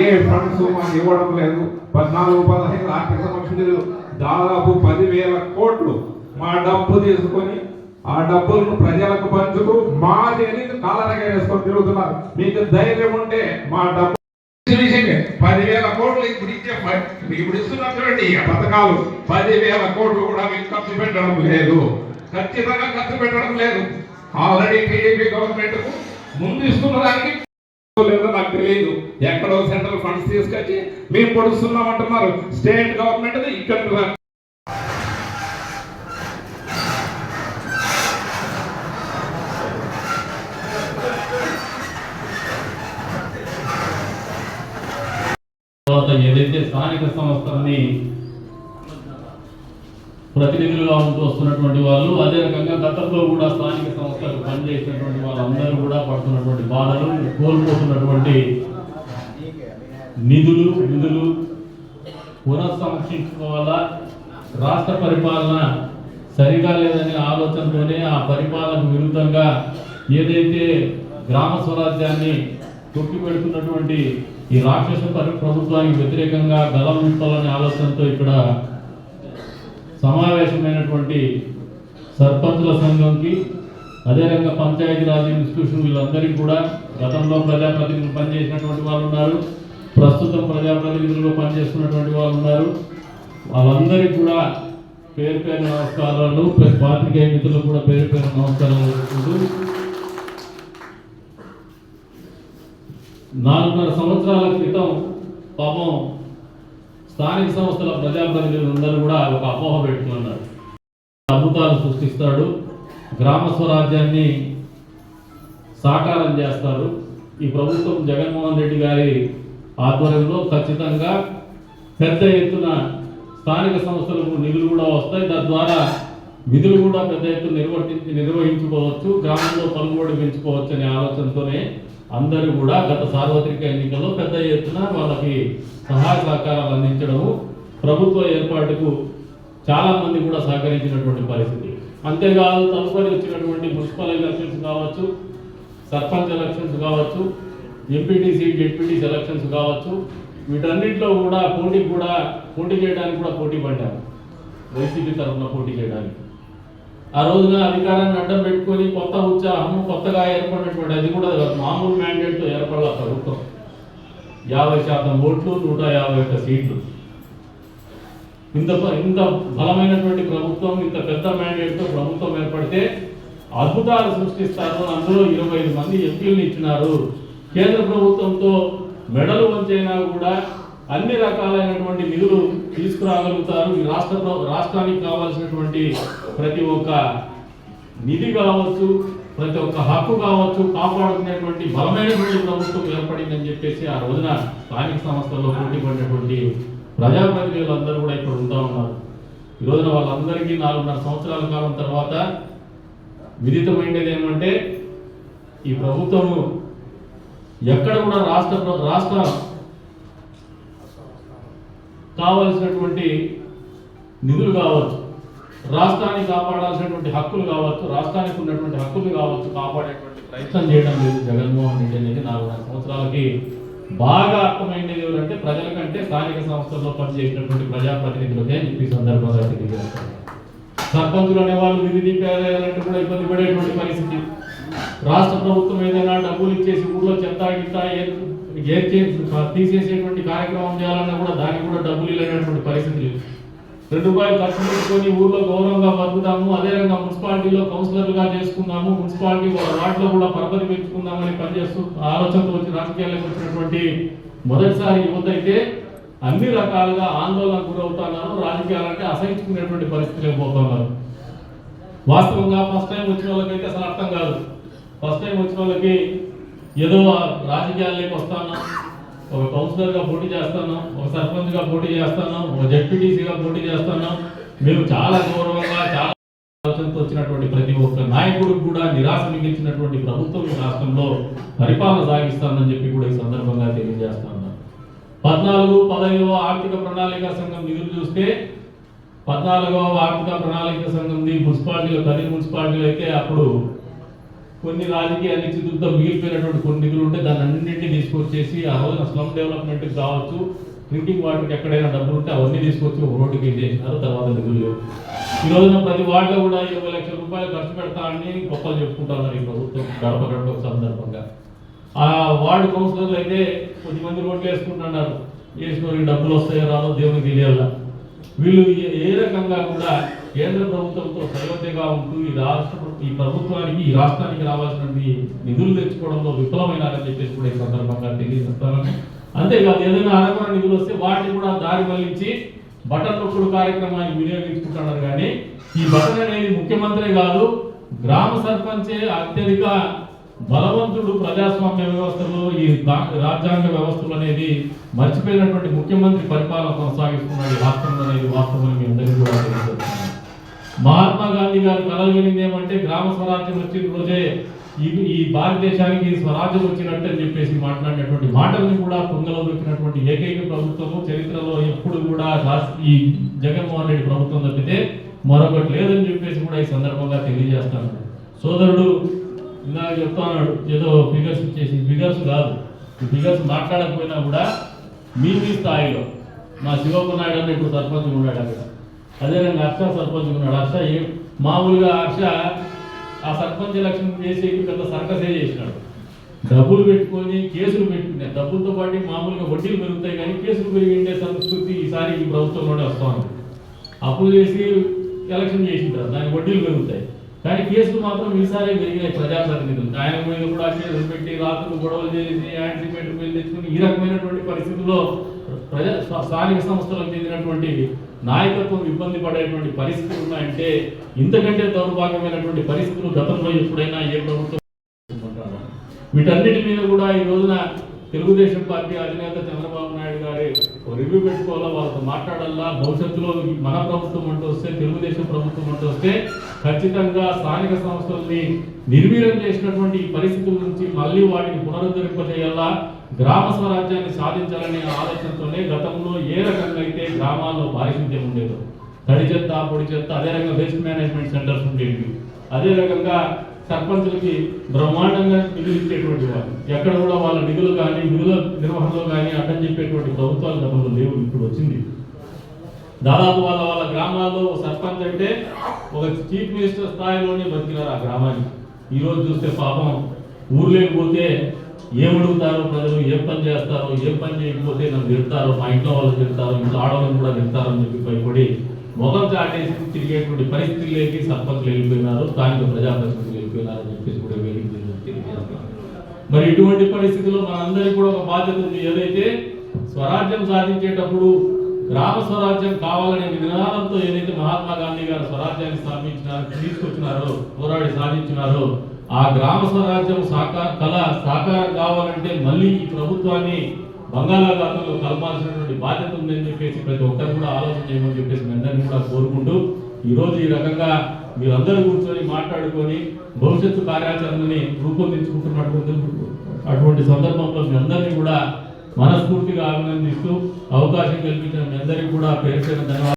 ఏ funds మాకు ఇవ్వడం లేదు. పద్నాలుగు పదహైదు ఆర్థిక లేదు. దాదాపు పదివేల కోట్లు మా డబ్బు తీసుకొని ఆ డబ్బులను ప్రజలకు పంచుతూ మాది అని కాలరగా వేసుకొని తిరుగుతున్నారు. మీకు ధైర్యం ఉంటే మా డబ్బు పదివేల కోట్లు ఇప్పుడు ఇచ్చే ఇప్పుడు ఇస్తున్నారు చూడండి పథకాలు. పదివేల కోట్లు కూడా మీకు ఖర్చు పెట్టడం లేదు. ఖచ్చితంగా ఖర్చు పెట్టడం లేదు. ఆల్రెడీ టీడీపీ గవర్నమెంట్ ముందు ఇస్తున్న దానికి లేదో నాకు తెలియదు. ఎక్కడో సెంట్రల్ ఫండ్స్ తీసుకొచ్చి మేము పొడుస్తున్నాం అంటున్నారు స్టేట్ గవర్నమెంట్ ఇక్కడ ఏదైతే స్థానిక సంస్థల్ని ప్రతినిధులుగా ఉంటూ వస్తున్నటువంటి వాళ్ళు అదే రకంగా గతంలో కూడా స్థానిక సంస్థలకు పనిచేసినటువంటి వాళ్ళందరూ కూడా పడుతున్నటువంటి బాధలు కోల్పోతున్నటువంటి నిధులు నిధులు పునఃసమీక్షించుకోవాలా? రాష్ట్ర పరిపాలన సరిగా లేదనే ఆలోచనతోనే ఆ పరిపాలనకు విరుద్ధంగా ఏదైతే గ్రామ స్వరాజ్యాన్ని తొక్కిపెడుతున్నటువంటి ఈ రాక్షస పరి ప్రభుత్వానికి వ్యతిరేకంగా గలం విప్పాలనే ఆలోచనతో ఇక్కడ సమావేశమైనటువంటి సర్పంచుల సంఘంకి అదేవిధంగా పంచాయతీరాజ్ ఇన్స్టిట్యూషన్ వీళ్ళందరికీ కూడా గతంలో ప్రజాప్రతినిధులు పనిచేసినటువంటి వాళ్ళు ఉన్నారు. ప్రస్తుతం ప్రజాప్రతినిధులుగా పనిచేస్తున్నటువంటి వాళ్ళు ఉన్నారు. వాళ్ళందరికీ కూడా పేరు పేరు నమస్కారాలు పాత్రికేయ మిత్రులు కూడా పేరు పేరు నమస్కారాలు నాలుగున్నర సంవత్సరాల క్రితం పాపం స్థానిక సంస్థల ప్రజాప్రతినిధులందరూ కూడా ఒక అపోహ పెట్టుకున్నారు. అద్భుతాలు సృష్టిస్తాడు గ్రామ స్వరాజ్యాన్ని సాకారం చేస్తారు ఈ ప్రభుత్వం జగన్మోహన్ రెడ్డి గారి ఆధ్వర్యంలో ఖచ్చితంగా పెద్ద ఎత్తున స్థానిక సంస్థలకు నిధులు కూడా వస్తాయి. తద్వారా విధులు కూడా పెద్ద ఎత్తున నిర్వర్తించి నిర్వహించుకోవచ్చు గ్రామంలో పలుకుబడి పెంచుకోవచ్చు అనే ఆలోచనతోనే అందరూ కూడా గత సార్వత్రిక ఎన్నికల్లో పెద్ద ఎత్తున వాళ్ళకి సహాయ సహకారాలు అందించడము ప్రభుత్వ ఏర్పాటుకు చాలామంది కూడా సహకరించినటువంటి పరిస్థితి. అంతేకాదు తదుపరి వచ్చినటువంటి మున్సిపల్ ఎలక్షన్స్ కావచ్చు సర్పంచ్ ఎలక్షన్స్ కావచ్చు ఎంపీటీసీ జెడ్పీటీసీ ఎలక్షన్స్ కావచ్చు వీటన్నిటిలో కూడా పోటీ కూడా పోటీ చేయడానికి కూడా పోటీ పడ్డాము వైసీపీ తరఫున పోటీ చేయడానికి. ఆ రోజున అధికారాన్ని అడ్డం పెట్టుకొని కొత్త ఉత్సాహం కొత్తగా ఏర్పడినటువంటి అది కూడా మామూలు మ్యాండేట్తో ఏర్పడాల ప్రభుత్వం. యాభై శాతం ఓట్లు నూట యాభై ఒక్క సీట్లు. ఇంత ఇంత బలమైనటువంటి ప్రభుత్వం ఇంత పెద్ద మ్యాండేట్తో ప్రభుత్వం ఏర్పడితే అద్భుతాలు సృష్టిస్తారు. అందులో ఇరవై ఐదు మంది ఎంపీలను ఇచ్చినారు. కేంద్ర ప్రభుత్వంతో మెడలు వంచైనా కూడా అన్ని రకాలైనటువంటి నిధులు తీసుకురాగలుగుతారు. ఈ రాష్ట్ర రాష్ట్రానికి కావాల్సినటువంటి ప్రతి ఒక్క నిధి కావచ్చు ప్రతి ఒక్క హక్కు కావచ్చు కాపాడుకునేటువంటి బలమైనటువంటి ప్రభుత్వం ఏర్పడిందని చెప్పేసి ఆ రోజున స్థానిక సంస్థల్లో పోటీ పడినటువంటి ప్రజాప్రతినిధులు అందరూ కూడా ఇక్కడ ఉంటా ఉన్నారు. ఈ రోజున వాళ్ళందరికీ నాలుగున్నర సంవత్సరాల కాలం తర్వాత విదితమైనది ఏమంటే ఈ ప్రభుత్వము ఎక్కడ కూడా రాష్ట్ర రాష్ట్ర కావలసినటువంటి నిధులు కావచ్చు రాష్ట్రాన్ని కాపాడాల్సినటువంటి హక్కులు కావచ్చు రాష్ట్రానికి ఉన్నటువంటి హక్కులు కావచ్చు కాపాడేటువంటి ప్రయత్నం చేయడం లేదు జగన్మోహన్ రెడ్డి అనేది నాలుగున్నర సంవత్సరాలకి బాగా అర్థమైంది ఎవరంటే ప్రజల కంటే స్థానిక సంస్థల్లో పనిచేసినటువంటి ప్రజాప్రతినిధులకే అని చెప్పి ఈ సందర్భంగా సర్పంచులు అనేవాళ్ళు విధి దీపాలంటే కూడా ఇబ్బంది పడేటువంటి పరిస్థితి. రాష్ట్ర ప్రభుత్వం ఏదైనా డబ్బులు ఇచ్చేసి ఊళ్ళో చెత్త గిత్త ఏ- ఏర్చే తీసేసేటువంటి కార్యక్రమం చేయాలన్నా కూడా దానికి కూడా డబ్బులు లేనటువంటి పరిస్థితి లేదు రెండు రూపాయలు ఖర్చు పెట్టుకొని ఊళ్ళో గౌరవంగా బతుకుతాము అదే మున్సిపాలిటీలో కౌన్సిలర్లుగా చేసుకుందాము మున్సిపాలిటీ వాటిలో కూడా పరపతి పెంచుకుందామని పనిచేస్తూ ఆలోచనతో వచ్చి రాజకీయాలకు వచ్చినటువంటి మొదటిసారి యువత అయితే అన్ని రకాలుగా ఆందోళన గురవుతున్నారు రాజకీయాలంటే అసహించుకునేటువంటి పరిస్థితులకు పోతున్నారు వాస్తవంగా ఫస్ట్ టైం వచ్చిన వాళ్ళకైతే అసలు అర్థం కాదు ఫస్ట్ టైం వచ్చిన వాళ్ళకి ఏదో రాజకీయాల్లోకి వస్తాను ఒక కౌన్సిలర్గా పోటీ చేస్తాను ఒక సర్పంచ్గా పోటీ చేస్తాను ఒక జడ్పీటీసీగా పోటీ చేస్తాను? మేము చాలా గౌరవంగా చాలా ఆలోచనతో వచ్చినటువంటి ప్రతి ఒక్క నాయకుడికి కూడా నిరాశ మిగిల్చినటువంటి ప్రభుత్వం ఈ రాష్ట్రంలో పరిపాలన సాగిస్తానని చెప్పి కూడా ఈ సందర్భంగా తెలియజేస్తాను. పద్నాలుగు పదహైదవ ఆర్థిక ప్రణాళిక సంఘం నిధులు చూస్తే పద్నాలుగవ ఆర్థిక ప్రణాళిక సంఘం మున్సిపాలిటీలో పది మున్సిపాలిటీలు అయితే అప్పుడు కొన్ని రాజకీయ అనిశ్చితులతో మిగిలిపోయినటువంటి కొన్ని నిధులు ఉంటే దాన్ని అన్నింటినీ తీసుకొచ్చేసి ఆ రోజున స్లమ్ డెవలప్మెంట్కి కావచ్చు డ్రింకింగ్ వాటర్కి ఎక్కడైనా డబ్బులు ఉంటే అవన్నీ తీసుకొచ్చి ఒక రోడ్డుకి చేసినారు తర్వాత నిధులు లేవు. ఈ రోజున ప్రతి వార్డులో కూడా ఇరవై లక్షల రూపాయలు ఖర్చు పెడతామని గొప్పలు చెప్పుకుంటున్నారు ఈ ప్రభుత్వం గడప గడప సందర్భంగా. ఆ వార్డు కౌన్సిలర్లు అయితే కొద్ది మంది రోడ్లు వేసుకుంటున్నారు వేసుకొని డబ్బులు వస్తాయో రాదో దేవునికి తెలియాల. వీళ్ళు ఏ రకంగా కూడా కేంద్ర ప్రభుత్వంతో సయోధ్యగా ఉంటూ ఈ రాష్ట్ర ఈ ప్రభుత్వానికి ఈ రాష్ట్రానికి రావాల్సినటువంటి నిధులు తెచ్చుకోవడంలో విఫలమైనారని చెప్పేసి కూడా ఈ సందర్భంగా తెలియజేస్తాను అంతేకాదు ఏదైనా అరకొర నిధులు వస్తే వాటిని కూడా దారి మళ్ళించి బటన్ నొక్కుడు కార్యక్రమాన్ని వినియోగించుకుంటున్నారు. కానీ ఈ బటన్ అనేది ముఖ్యమంత్రి కాదు గ్రామ సర్పంచే అత్యధిక బలవంతుడు ప్రజాస్వామ్య వ్యవస్థలో ఈ రాజ్యాంగ వ్యవస్థలు అనేది మర్చిపోయినటువంటి ముఖ్యమంత్రి పరిపాలన కొనసాగిస్తున్నాడు ఈ రాష్ట్రంలో అనేది వాస్తవం మీ గాంధీ గారు కలగలిగింది ఏమంటే గ్రామ స్వరాజ్యం వచ్చిన రోజే ఈ ఈ భారతదేశానికి స్వరాజ్యం వచ్చినట్టు అని చెప్పేసి మాట్లాడినటువంటి మాటల్ని కూడా తుంగలో దొరికినటువంటి ఏకైక ప్రభుత్వము చరిత్రలో ఎప్పుడు కూడా ఈ జగన్మోహన్ రెడ్డి ప్రభుత్వం తప్పితే మరొకటి లేదని చెప్పేసి కూడా ఈ సందర్భంగా తెలియజేస్తాను. సోదరుడు ఇందాక చెప్తున్నాడు ఏదో ఫిగర్స్ ఇచ్చేసి ఫిగర్స్ కాదు. ఈ ఫిగర్స్ మాట్లాడకపోయినా కూడా మీ మీ స్థాయిలో మా శివప్ప నాయుడు అని ఇప్పుడు సర్పంచ్ ఉన్నాడు అక్కడ. అదేవిధంగా హర్ష సర్పంచ్ ఉన్నాడు. హర్ష ఏ మామూలుగా హర్ష ఆ సర్పంచ్ ఎలక్షన్ చేసి పెద్ద సర్కసే చేసినాడు? డబ్బులు పెట్టుకొని కేసులు పెట్టుకున్నాయి డబ్బులతో పాటు మామూలుగా వడ్డీలు పెరుగుతాయి కానీ కేసులు పెరిగిండే సంస్కృతి ఈసారి ఈ ప్రభుత్వంలోనే వస్తా అప్పులు చేసి ఎలక్షన్ చేసింటారు దానికి వడ్డీలు పెరుగుతాయి. కానీ కేసులు మాత్రం ఈసారి పెరిగినాయి ప్రజాప్రతినిధులు. ఆయన మీద కూడా కేసులు పెట్టి రాత్రులు గొడవలు చేసి యాంటిసిపేట్ బిల్ తెచ్చుకుని ఈ రకమైనటువంటి పరిస్థితుల్లో ప్రజా స్థానిక సంస్థలకు చెందినటువంటి నాయకత్వం ఇబ్బంది పడేటువంటి పరిస్థితులు ఉన్నాయంటే ఇంతకంటే దౌర్భాగ్యమైనటువంటి పరిస్థితులు గతంలో ఎప్పుడైనా ఏ ప్రభుత్వం వీటన్నిటి మీద కూడా ఈ రోజున తెలుగుదేశం పార్టీ అధినేత చంద్రబాబు నాయుడు గారి రివ్యూ పెట్టుకోవాలా? వాళ్ళతో మాట్లాడాలా? భవిష్యత్తులో మన ప్రభుత్వం అంటూ వస్తే తెలుగుదేశం ప్రభుత్వం అంటూ వస్తే ఖచ్చితంగా స్థానిక సంస్థల్ని నిర్వీర్యం చేసినటువంటి ఈ పరిస్థితుల నుంచి మళ్ళీ వాటిని పునరుద్ధరింపజేయాలా? గ్రామ స్వరాజ్యాన్ని సాధించాలనే ఆలోచనతోనే గతంలో ఏ రకంగా అయితే గ్రామాల్లో పారిశుద్ధ్యం ఉండేదో తడి చెత్త పొడి చెత్త అదే రకంగా వేస్ట్ మేనేజ్మెంట్ సెంటర్స్ ఉండేవి. అదే రకంగా సర్పంచులకి బ్రహ్మాండంగా నిధులు ఇచ్చేటువంటి వారు ఎక్కడ కూడా వాళ్ళ నిధులు కానీ నిధుల నిర్వహణలో కానీ అడ్డం చెప్పేటువంటి ప్రభుత్వాలు గతంలో లేవు ఇప్పుడు వచ్చింది. దాదాపు వాళ్ళ వాళ్ళ గ్రామాల్లో ఒక సర్పంచ్ అంటే ఒక చీఫ్ మినిస్టర్ స్థాయిలోనే బతికినారు ఆ గ్రామానికి. ఈరోజు చూస్తే పాపం ఊర్లోకి పోతే ఏమడుగుతారో ప్రజలు ఏం పని చేస్తారో ఏం పని చేయకపోతే నన్ను తిడతారో మా ఇంట్లో వాళ్ళు తిడతారో ఇంట్లో ఆడవాళ్ళని కూడా తిడతారని చెప్పి భయపడి మొఖం చాటేసి తిరిగేటువంటి పరిస్థితుల్లోకి సర్పంచులు వెళ్ళిపోయినారు. స్థానిక ప్రజాప్రతినిధులు వెళ్ళిపోయినారు అని చెప్పేసి కూడా వేదిక మరి ఇటువంటి పరిస్థితుల్లో మనందరికీ కూడా ఒక బాధ్యత ఉంది. ఏదైతే స్వరాజ్యం సాధించేటప్పుడు గ్రామ స్వరాజ్యం కావాలనే నినాదంతో ఏదైతే మహాత్మా గాంధీ గారు స్వరాజ్యాన్ని స్థాపించినారో తీసుకొచ్చినారో పోరాడి సాధించినారో ఆ గ్రామ స్వరాజ్యం సాకార కళ సాకారం కావాలంటే మళ్ళీ ఈ ప్రభుత్వాన్ని బంగాళాఖాతంలో కలపాల్సినటువంటి బాధ్యత ఉందని చెప్పేసి ప్రతి ఒక్కరు కూడా ఆలోచన చేయమని చెప్పేసి మీ అందరినీ కూడా కోరుకుంటూ ఈ రోజు ఈ రకంగా మీరందరూ కూర్చొని మాట్లాడుకొని భవిష్యత్తు కార్యాచరణని రూపొందించుకుంటున్నటువంటి అటువంటి సందర్భంలో మీ అందరినీ కూడా మనస్ఫూర్తిగా అభినందిస్తూ అవకాశం కల్పించిన మీ అందరికీ కూడా పేరు ధన్యవాదాలు.